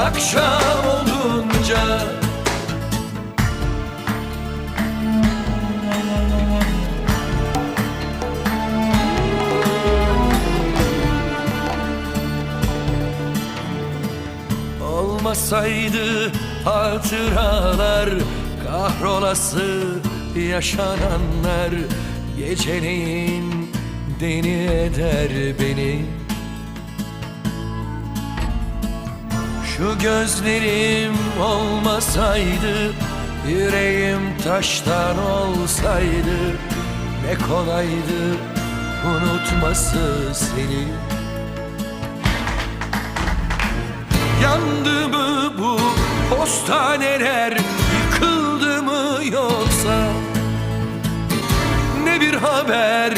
akşam olunca. Olmasaydı hatıralar Kahrolası yaşananlar Geceleyin deni eder beni Şu gözlerim olmasaydı Yüreğim taştan olsaydı Ne kolaydı unutması seni. Yandı mı bu postaneler Yıkıldı mı yoksa? Ne bir haber